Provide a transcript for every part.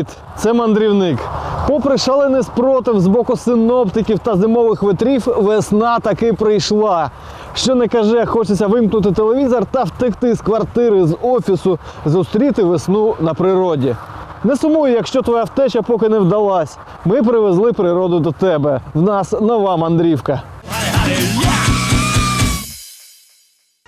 Привіт, це мандрівник. Попри шалений спротив з боку синоптиків та зимових витрів, весна таки прийшла. Що не каже, хочеться вимкнути телевізор та втекти з квартири, з офісу, зустріти весну на природі. Не сумуй, якщо твоя втеча поки не вдалась. Ми привезли природу до тебе. В нас нова мандрівка.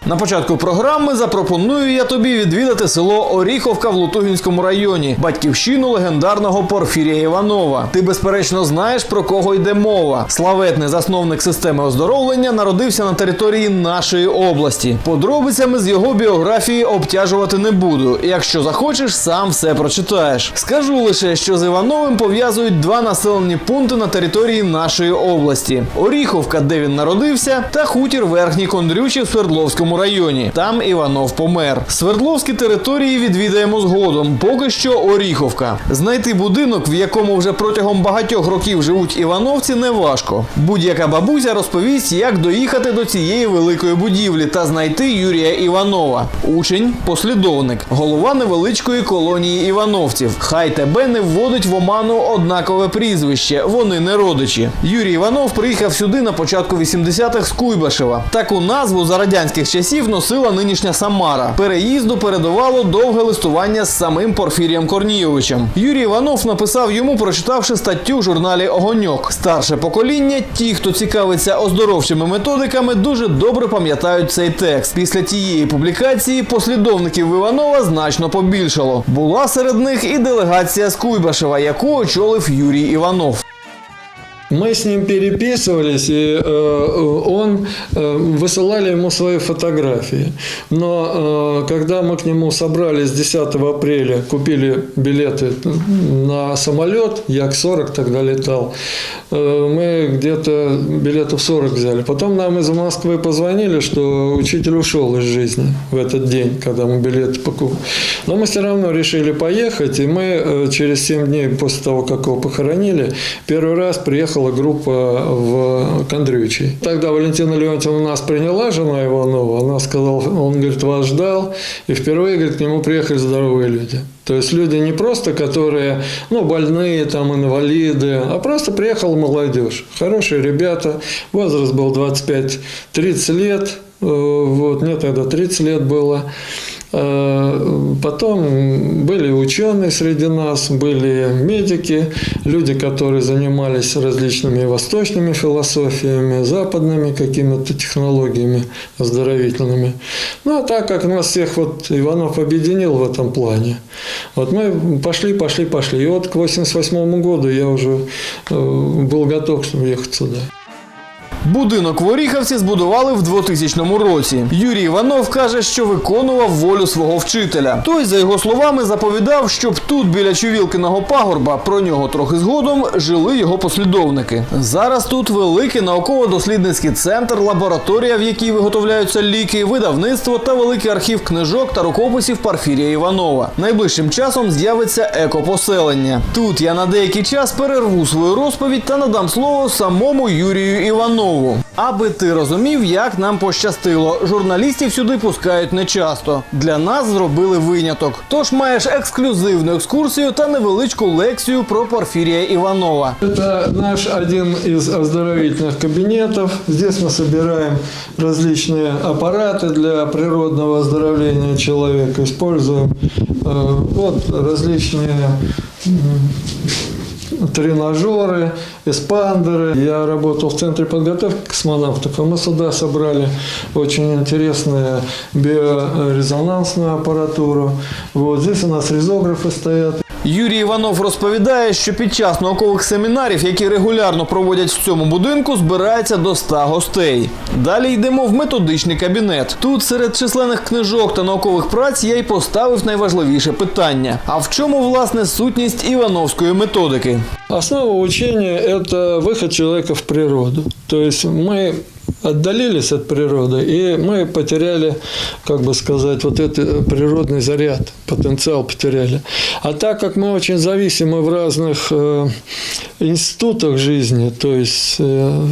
На початку програми запропоную я тобі відвідати село Оріховка в Лутугінському районі, батьківщину легендарного Порфірія Іванова. Ти безперечно знаєш про кого йде мова. Славетний засновник системи оздоровлення народився на території нашої області. Подробицями з його біографії обтяжувати не буду. Якщо захочеш, сам все прочитаєш. Скажу лише, що з Івановим пов'язують два населені пункти на території нашої області: Оріховка, де він народився, та хутір Верхній Кондрючі в Свердловському районі. Там Іванов помер. Свердловські території відвідаємо згодом. Поки що Оріховка. Знайти будинок, в якому вже протягом багатьох років живуть івановці, не важко. Будь-яка бабуся розповість, як доїхати до цієї великої будівлі та знайти Юрія Іванова. Учень, послідовник, голова невеличкої колонії івановців. Хай тебе не вводить в оману однакове прізвище. Вони не родичі. Юрій Іванов приїхав сюди на початку 80-х з Куйбашева. Таку назву за радянських часів носила нинішня Самара. Переїзду передувало довге листування з самим Порфірієм Корнійовичем. Юрій Іванов написав йому, прочитавши статтю в журналі Огоньок. Старше покоління, ті, хто цікавиться оздоровчими методиками, дуже добре пам'ятають цей текст. Після тієї публікації послідовників Іванова значно побільшало. Була серед них і делегація з Куйбашева, яку очолив Юрій Іванов. Мы с ним переписывались, и э, он э, высылали ему свои фотографии. Но э, когда мы к нему собрались 10 апреля, купили билеты на самолет, Як-40 тогда летал, э, мы где-то билетов 40 взяли. Потом нам из Москвы позвонили, что учитель ушел из жизни в этот день, когда мы билеты покупали. Но мы все равно решили поехать, и мы э, через 7 дней после того, как его похоронили, первый раз приехала группа в Кондрючий. Тогда Валентина Леонтьевна нас приняла, жена Иванова, она сказала, он, говорит, вас ждал, и впервые, говорит, к нему приехали здоровые люди. То есть люди не просто, которые, ну, больные, там, инвалиды, а просто приехала молодежь. Хорошие ребята, возраст был 25-30 лет, э, вот, мне тогда 30 лет было. Э, Потом были ученые среди нас, были медики, люди, которые занимались различными восточными философиями, западными какими-то технологиями оздоровительными. Ну, а так как нас всех вот Иванов объединил в этом плане, вот мы пошли, пошли, пошли. И вот к 88 году я уже э, был готов чтобы ехать сюда. Будинок в Оріховці збудували в 2000 році. Юрій Іванов каже, що виконував волю свого вчителя. Той, за його словами, заповідав, щоб тут, біля Чувілкиного пагорба, про нього трохи згодом жили його послідовники. Зараз тут великий науково-дослідницький центр, лабораторія, в якій виготовляються ліки, видавництво та великий архів книжок та рукописів Парфірія Іванова. Найближчим часом з'явиться екопоселення. Тут я на деякий час перерву свою розповідь та надам слово самому Юрію Іванову Аби ти розумів, як нам пощастило. Журналістів сюди пускають нечасто. Для нас зробили виняток. Тож маєш ексклюзивну екскурсію та невеличку лекцію про Порфірія Іванова. Это наш один из оздоровительных кабинетов. Здесь мы собираем различные аппараты для природного оздоровления человека. Используем э, вот различные м, тренажеры, эспандеры. Я работал в центре подготовки космонавтов, а мы сюда собрали очень интересную биорезонансную аппаратуру. Вот здесь у нас резографы стоят. Юрій Іванов розповідає, що під час наукових семінарів, які регулярно проводять в цьому будинку, збирається до 100 гостей. Далі йдемо в методичний кабінет. Тут серед численних книжок та наукових праць я й поставив найважливіше питання: а в чому власне сутність івановської методики? Основа учения – это выход человека в природу. То есть мы отдалились от природы, и мы потеряли, как бы сказать, вот этот природный заряд, потенциал потеряли. А так как мы очень зависимы в разных э, институтах жизни, то есть э,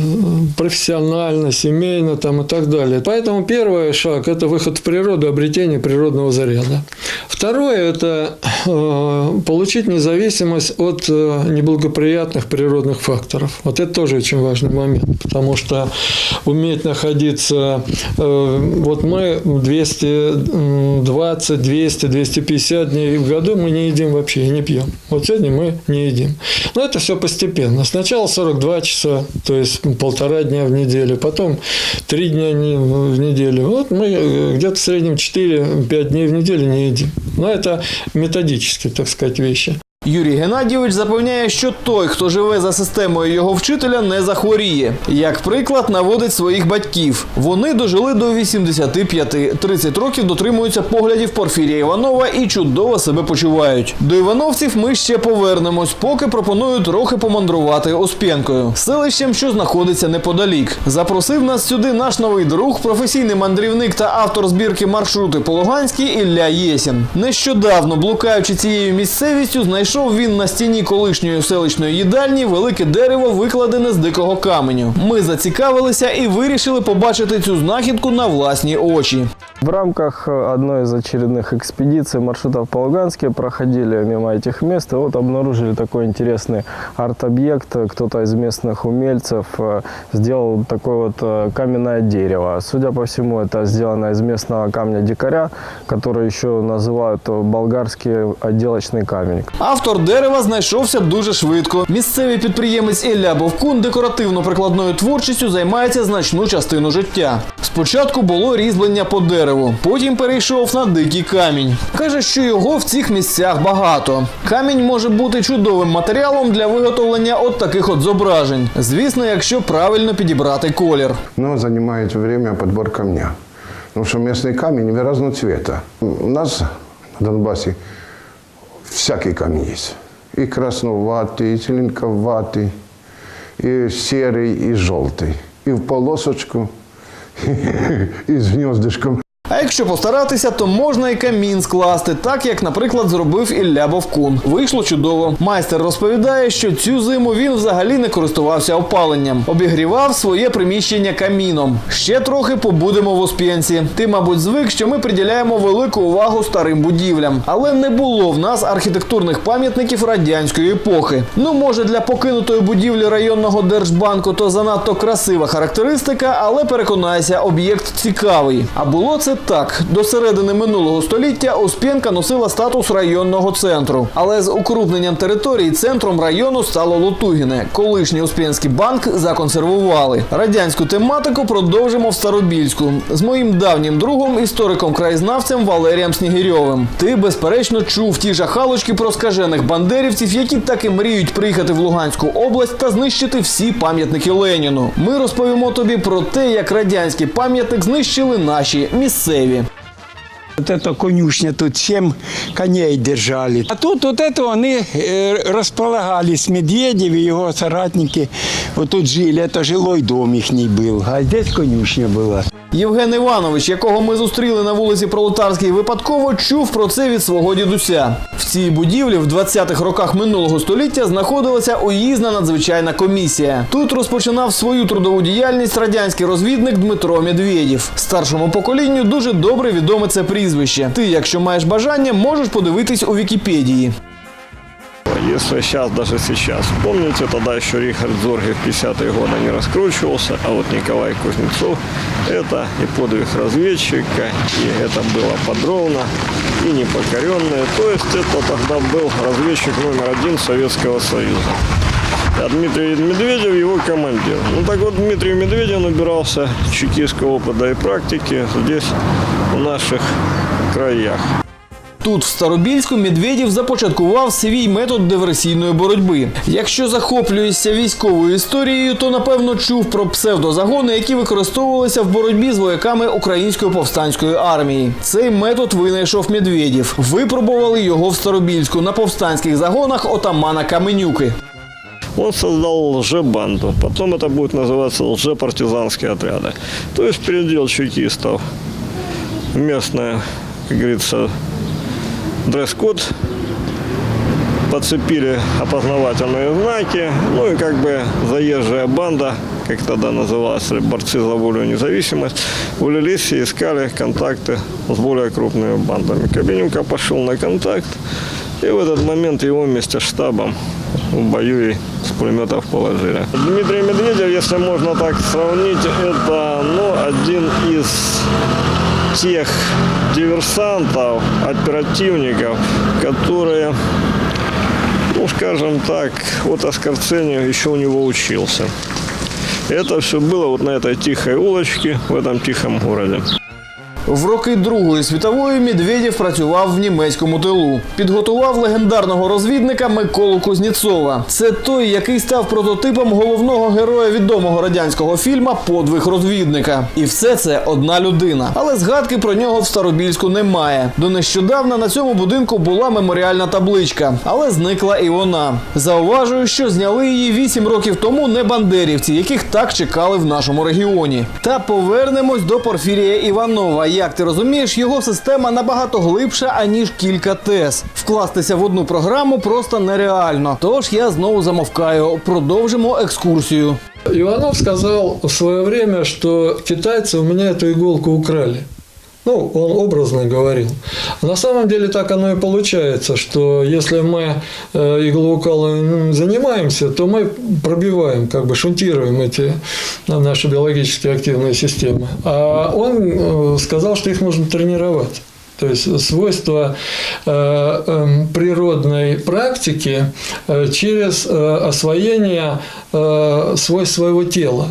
профессионально, семейно там и так далее. Поэтому первый шаг – это выход в природу, обретение природного заряда. Второе – это э, получить независимость от э, неблагоприятных природных факторов. Вот это тоже очень важный момент, потому что уметь находиться, вот мы 220, 200, 250 дней в году мы не едим вообще и не пьем. Вот сегодня мы не едим. Но это все постепенно. Сначала 42 часа, то есть полтора дня в неделю, потом 3 дня в неделю. Вот мы э, где-то в среднем 4-5 дней в неделю не едим. Но это методические, так сказать, вещи. Юрій Геннадійович запевняє, що той, хто живе за системою його вчителя, не захворіє. Як приклад, наводить своїх батьків. Вони дожили до 85, 30 років дотримуються поглядів Порфірія Іванова і чудово себе почувають. До івановців ми ще повернемось, поки пропоную трохи помандрувати Оспєнкою, селищем, що знаходиться неподалік. Запросив нас сюди наш новий друг, професійний мандрівник та автор збірки маршрути по Луганській Ілля Єсін. Нещодавно, блукаючи цією місцевістю, знайшов він на стіні колишньої селищної їдальні велике дерево, викладене з дикого каменю. Ми зацікавилися і вирішили побачити цю знахідку на власні очі. В рамках э, одной из очередных экспедиций маршрутов по Луганске проходили мимо этих мест и вот обнаружили такой интересный арт-объект. Кто-то из местных умельцев э, сделал такое вот э, каменное дерево. Судя по всему, это сделано из местного камня дикаря, который еще называют э, болгарский отделочный камень. Автор дерева знайшовся дуже швидко. Місцевий підприємець Ілля Бовкун декоративно-прикладною творчістю займається значну частину життя. Спочатку було різьблення по дереву, потім перейшов на дикий камінь. Каже, що його в цих місцях багато. Камінь може бути чудовим матеріалом для виготовлення от таких от зображень. Звісно, якщо правильно підібрати колір. но занимает время подбор камня. Потому что местный камень разного цвета. У нас на Донбассе всякий камень есть. И красноватый, и зеленковатый, и серый, и желтый. И в полосочку, и с гнездышком. А якщо постаратися, то можна і камін скласти, так як, наприклад, зробив Ілля Бовкун. Вийшло чудово. Майстер розповідає, що цю зиму він взагалі не користувався опаленням, обігрівав своє приміщення каміном. Ще трохи побудемо в Успенці. Ти, мабуть, звик, що ми приділяємо велику увагу старим будівлям, але не було в нас архітектурних пам'ятників радянської епохи. Ну, може, для покинутої будівлі районного держбанку то занадто красива характеристика, але переконайся, об'єкт цікавий. А було це так. До середини минулого століття Успенка носила статус районного центру. Але з укрупненням території центром району стало Лутугіне. Колишній Успенський банк законсервували. Радянську тематику продовжимо в Старобільську з моїм давнім другом, істориком-краєзнавцем Валерієм Снігирьовим. Ти, безперечно, чув ті жахалочки про скажених бандерівців, які так і мріють приїхати в Луганську область та знищити всі пам'ятники Леніну. Ми розповімо тобі про те, як радянський пам'ятник знищили наші місцеві Вот это конюшня, тут семь коней держали. А тут вот это они э, располагались, Медведев и его соратники. Вот тут жили, это жилой дом их был. А здесь конюшня была. Євген Іванович, якого ми зустріли на вулиці Пролетарській випадково, чув про це від свого дідуся. В цій будівлі в 20-х роках минулого століття знаходилася уїзна надзвичайна комісія. Тут розпочинав свою трудову діяльність радянський розвідник Дмитро Медведєв. Старшому поколінню дуже добре відоме це прізвище. Ти, якщо маєш бажання, можеш подивитись у Вікіпедії. Если сейчас, даже сейчас, помните, тогда еще Рихард Зорге в 50-е годы не раскручивался, а вот Николай Кузнецов – это и подвиг разведчика, и это было подробно, и непокоренное. То есть это тогда был разведчик номер один Советского Союза. А Дмитрий Медведев его командир. Ну так вот, Дмитрий Медведев набирался чекистского опыта и практики здесь, в наших краях. Тут, в Старобільську, Медведєв започаткував свій метод диверсійної боротьби. Якщо захоплюєшся військовою історією, то напевно чув про псевдозагони, які використовувалися в боротьбі з вояками української повстанської армії. Цей метод винайшов Медведєв. Випробували його в Старобільську на повстанських загонах отамана Каменюки. Он создал лже-банду. Потом это будет называться лже-партизанские отряды. То есть передел чекистов. Местное, как говорится, дресс-код подцепили опознавательные знаки, ну и как бы заезжая банда, как тогда называлась, борцы за волю и независимость, влились и искали контакты с более крупными бандами. Кабиненко пошел на контакт, и в этот момент его вместе штабом в бою и с пулеметов положили. Дмитрий Медведев, если можно так сравнить, это ну, один из тех диверсантов, оперативников, которые, ну скажем так, от оскорцения еще у него учился. Это все было вот на этой тихой улочке, в этом тихом городе. В роки Другої світової Медведєв працював в німецькому тилу. Підготував легендарного розвідника Миколу Кузнєцова. Це той, який став прототипом головного героя відомого радянського фільма Подвиг розвідника. І все це одна людина. Але згадки про нього в Старобільську немає. До нещодавна на цьому будинку була меморіальна табличка, але зникла і вона. Зауважую, що зняли її 8 років тому не бандерівці, яких так чекали в нашому регіоні. Та повернемось до Порфірія Іванова. Як ти розумієш, його система набагато глибша, аніж кілька тез. Вкластися в одну програму просто нереально. Тож я знову замовкаю. Продовжимо екскурсію. Иванов сказал в свое время, что китайцы у меня эту иголку украли. Ну, он образно говорил. На самом деле так оно и получается, что если мы э, иглоукалыванием занимаемся, то мы пробиваем, как бы шунтируем эти э, наши биологически активные системы. А он э, сказал, что их нужно тренировать. То есть свойства э, э, природной практики э, через э, освоение э, свойств своего тела.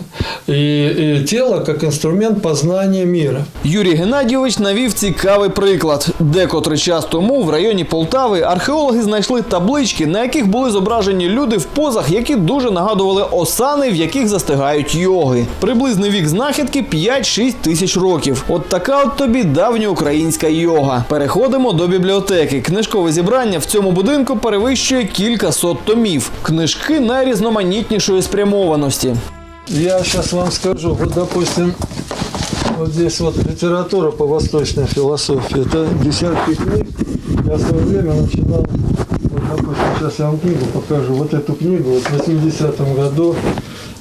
И, и тело как инструмент познания мира. Юрій Геннадійович навів цікавий приклад. Декотрий час тому в районі Полтави археологи знайшли таблички, на яких були зображені люди в позах, які дуже нагадували осани, в яких застигають йоги. Приблизний вік знахідки 5-6 тисяч років. От така от тобі давньоукраїнська йога. Переходимо до бібліотеки. Книжкове зібрання в цьому будинку перевищує кілька сот томів. Книжки найрізноманітнішої спрямованості. Я сейчас вам скажу, вот допустим, вот здесь вот литература по восточной философии, это десятки книг. Я в свое время начинал, вот допустим, сейчас я вам книгу покажу, вот эту книгу, вот в 80-м году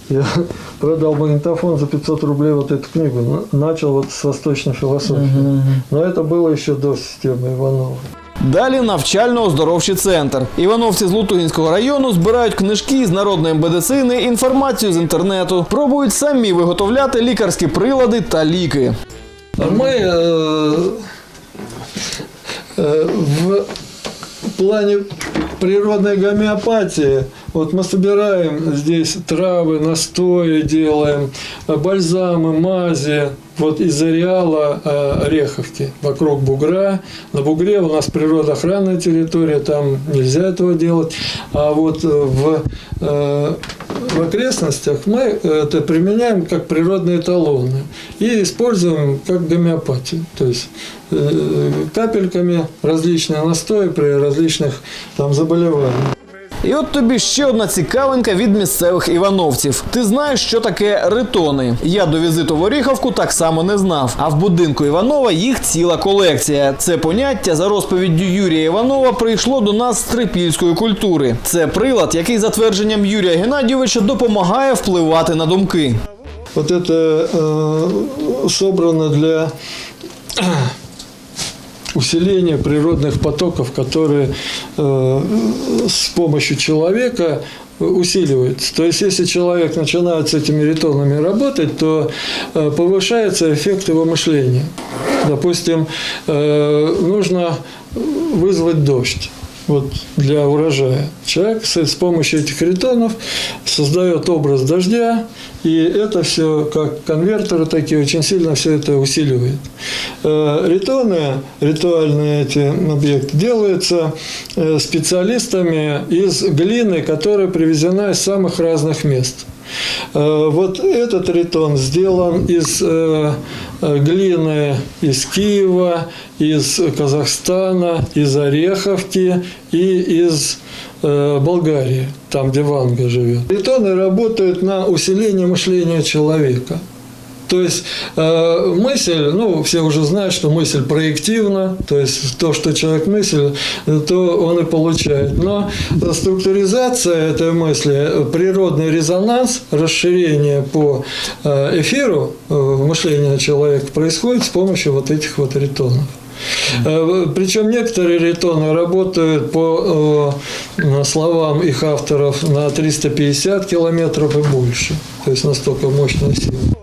я продал магнитофон за 500 рублей вот эту книгу, На- начал вот с восточной философии. Но это было еще до системы Иванова. Далі навчально-оздоровчий центр. Івановці з Лутугінського району збирають книжки з народної медицини, інформацію з інтернету, пробують самі виготовляти лікарські прилади та ліки. А Мы э, э, в плане природной гомеопатии, вот мы собираем здесь травы, настои делаем, э, бальзамы, мази, вот из ареала э, Ореховки, вокруг бугра. На бугре у нас природоохранная территория, там нельзя этого делать. А вот э, в, э, в окрестностях мы это применяем как природные эталоны и используем как гомеопатию. То есть э, капельками различные настои при различных там заболеваниях. І от тобі ще одна цікавинка від місцевих івановців. Ти знаєш, що таке ритони? Я до візиту в Оріховку так само не знав. А в будинку Іванова їх ціла колекція. Це поняття за розповіддю Юрія Іванова прийшло до нас з трипільської культури. Це прилад, який за твердженням Юрія Геннадійовича допомагає впливати на думки. Вот это э, для усиления природных потоков, которые э, с помощью человека усиливаются. То есть, если человек начинает с этими ритонами работать, то э, повышается эффект его мышления. Допустим, э, нужно вызвать дождь Вот, для урожая. Человек с, помощью этих ритонов создает образ дождя, и это все, как конвертеры такие, очень сильно все это усиливает. Э, Ритоны, ритуальные эти объекты, делаются э, специалистами из глины, которая привезена из самых разных мест. Э, Вот этот ритон сделан из э, э, глины из Киева, из Казахстана, из Ореховки и из э, Болгарии, там, где Ванга живет. Ритоны работают на усиление мышления человека. То есть э, мысль, ну, все уже знают, что мысль проективна, то есть то, что человек мыслит, то он и получает. Но структуризация этой мысли, природный резонанс, расширение по э, эфиру э, мышления человека происходит с помощью вот этих вот ритонов. Причем некоторые ритоны работают по словам их авторов на 350 километров и больше. То есть настолько мощная сила.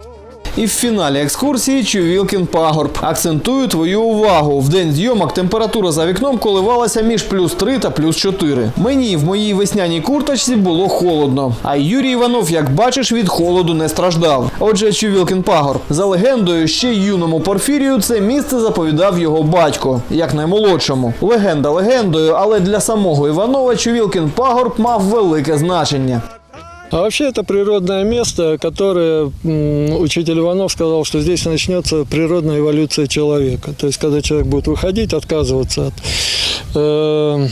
І в фіналі екскурсії Чувілкін пагорб. Акцентую твою увагу. В день зйомок температура за вікном коливалася між плюс 3 та плюс 4. Мені в моїй весняній курточці було холодно. А Юрій Іванов, як бачиш, від холоду не страждав. Отже, Чувілкін пагорб. За легендою, ще юному Порфірію це місце заповідав його батько, як наймолодшому. Легенда легендою, але для самого Іванова Чувілкін пагорб мав велике значення. А вообще это природное место, которое учитель Иванов сказал, что здесь начнется природная эволюция человека. То есть, когда человек будет выходить, отказываться от, э,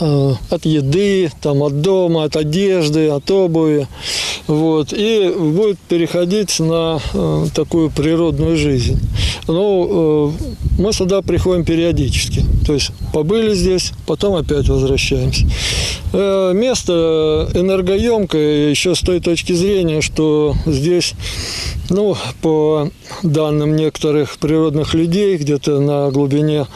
э, от еды, там, от дома, от одежды, от обуви, вот, и будет переходить на э, такую природную жизнь. Ну, э, мы сюда приходим периодически, то есть побыли здесь, потом опять возвращаемся. Э, Место энергоемкое еще с той точки зрения, что здесь, ну, по данным некоторых природных людей, где-то на глубине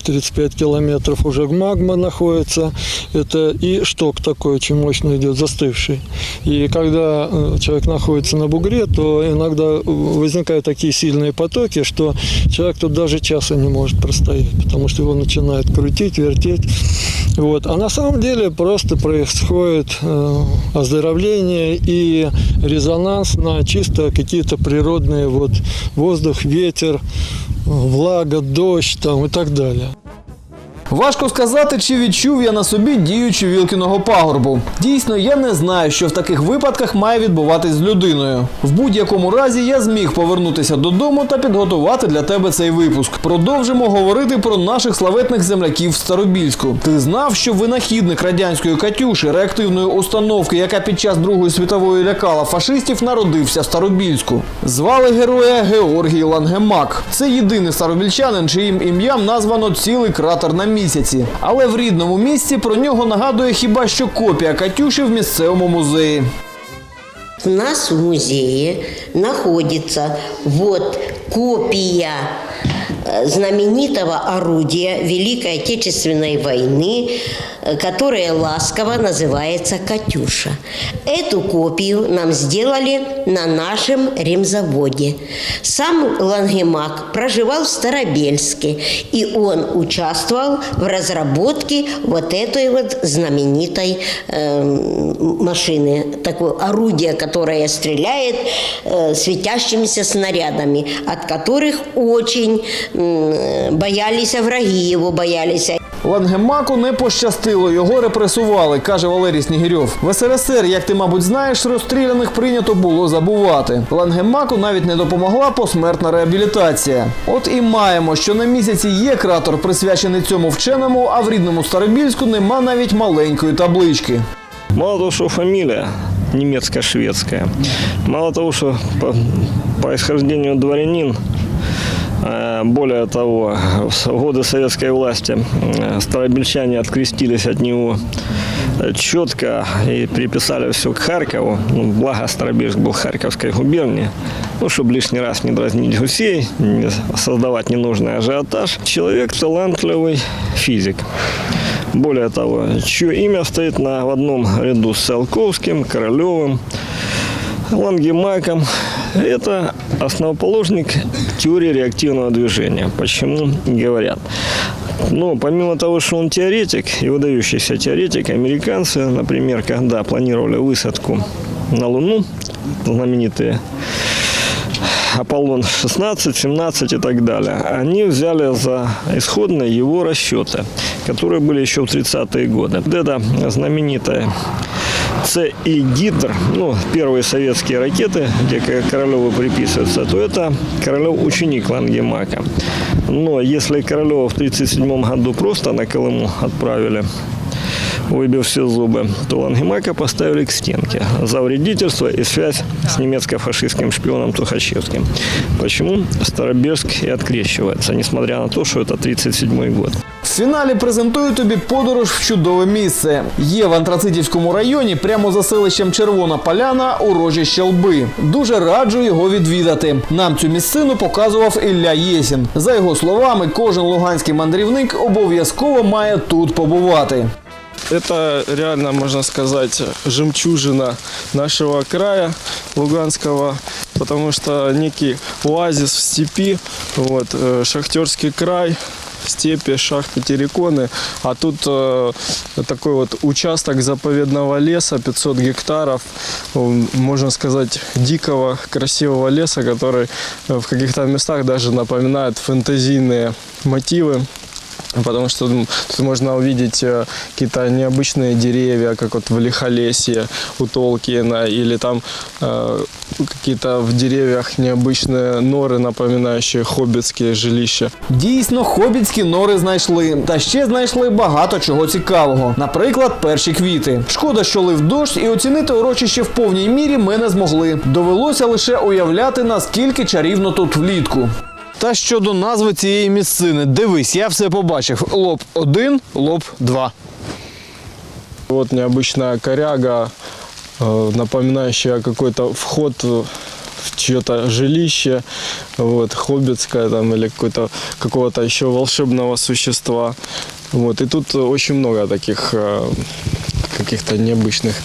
25-35 километров уже магма находится. Это и шток такой очень мощно идет, застывший. И когда э, человек находится на бугре, то иногда возникают такие сильные потоки, что человек тут даже часа не может простоять, потому что его начинает крутить, вертеть. Вот. А на самом деле просто происходит э, оздоровление и резонанс на чисто какие-то природные вот воздух, ветер, влага, дождь там и так далее. Важко сказати, чи відчув я на собі дію Чувілкіного пагорбу. Дійсно, я не знаю, що в таких випадках має відбуватись з людиною. В будь-якому разі я зміг повернутися додому та підготувати для тебе цей випуск. Продовжимо говорити про наших славетних земляків в Старобільську. Ти знав, що винахідник радянської Катюші, реактивної установки, яка під час Другої світової лякала фашистів, народився в Старобільську. Звали героя Георгій Лангемак. Це єдиний старобільчанин, чиїм ім'ям названо цілий кратер на місяці. Але в рідному місці про нього нагадує хіба що копія Катюші в місцевому музеї. У нас в музее находится вот копия э, знаменитого орудия Великой Отечественной войны, э, которое ласково называется «Катюша». Эту копию нам сделали на нашем ремзаводе. Сам Лангемак проживал в Старобельске, и он участвовал в разработке вот этой вот знаменитой э, машины, такое орудие, которое стреляет э, светящимися снарядами, от которых очень м, боялись враги его, боялись. Лангемаку не пощастило, його репресували, каже Валерій Снігирьов. В СРСР, як ти, мабуть, знаєш, розстріляних прийнято було забувати. Лангемаку навіть не допомогла посмертна реабілітація. От і маємо, що на місяці є кратер, присвячений цьому вченому, а в рідному Старобільську нема навіть маленької таблички. Мало того, что фамилия немецко-шведская, мало того, что по происхождению дворянин, более того, в годы советской власти э, старобельчане открестились от него э, четко и приписали все к Харькову. Ну, благо Старобельск был Харьковской губернии. Ну, чтобы лишний раз не дразнить гусей, не создавать ненужный ажиотаж. Человек талантливый физик. Более того, чье имя стоит на, в одном ряду с Циолковским, Королевым, Лангемаком. Это основоположник теории реактивного движения. Почему говорят? Ну, помимо того, что он теоретик и выдающийся теоретик, американцы, например, когда планировали высадку на Луну, знаменитые Аполлон 16, 17 и так далее. Они взяли за исходные его расчеты, которые были еще в 30-е годы. Это знаменитая С и Гидр, ну, первые советские ракеты, где к Королеву приписываются, то это Королев ученик Лангемака. Но если Королева в 1937 году просто на Колыму отправили выбив все зубы, то Лангемака поставили к стенке за вредительство и связь с немецко-фашистским шпионом Тухачевским. Почему Старобежск и открещивается, несмотря на то, что это 1937 год. В фіналі презентую тобі подорож в чудове місце. Є в Антрацитівському районі прямо за селищем Червона Поляна урочище Лби. Дуже раджу його відвідати. Нам цю місцину показував Ілля Єсін. За його словами, кожен луганський мандрівник обов'язково має тут побувати. Это реально, можно сказать, жемчужина нашего края Луганского, потому что некий оазис в степи, вот, э, шахтерский край, степи, шахты, терриконы, а тут э, такой вот участок заповедного леса, 500 гектаров, можно сказать, дикого, красивого леса, который э, в каких-то местах даже напоминает фэнтезийные мотивы. Потому что м, тут можно увидеть э, какие-то необычные деревья, как вот в Лихолесье у Толкиена, или там э, какие-то в деревьях необычные норы, напоминающие хоббитские жилища. Дійсно, хобітські нори знайшли. Та ще знайшли багато чого цікавого. Наприклад, перші квіти. Шкода, що лив дощ, і оцінити урочище в повній мірі ми не змогли. Довелося лише уявляти, наскільки чарівно тут влітку. Та щодо назви цієї місцини, дивись, я все побачив. Лоб 1, лоб 2. Вот необычная коряга, э, напоминающая какой-то вход в чье-то жилище, вот, хоббитское там или какой-то, какого-то еще волшебного существа. Вот, и тут очень много таких э, каких-то необычных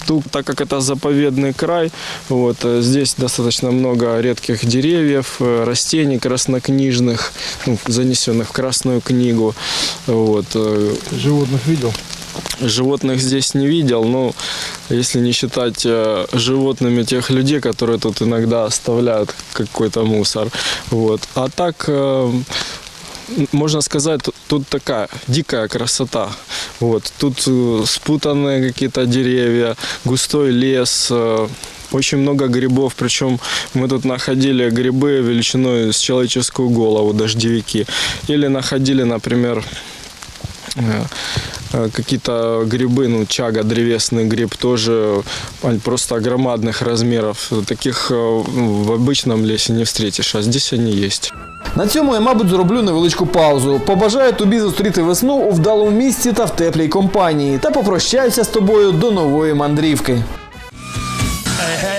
штук. Так как это заповедный край, вот, э, здесь достаточно много редких деревьев, э, растений краснокнижных, ну, занесенных в Красную книгу. Вот, э, Животных видел? Животных здесь не видел, но если не считать животными тех людей, которые тут иногда оставляют какой-то мусор. Вот. А так, можно сказать, тут- тут такая дикая красота. Вот. Тут э, спутанные какие-то деревья, густой лес, э, очень много грибов, причем мы тут находили грибы величиной с человеческую голову, дождевики. Или находили, например, э, э, какие-то грибы, ну, чага, древесный гриб тоже они просто громадных размеров. Таких э, ну, в обычном лесе не встретишь, а здесь они есть. На цьому я, мабуть, зроблю невеличку паузу. Побажаю тобі зустріти весну у вдалому місці та в теплій компанії. Та попрощаюся з тобою до нової мандрівки. Hey, hey, hey.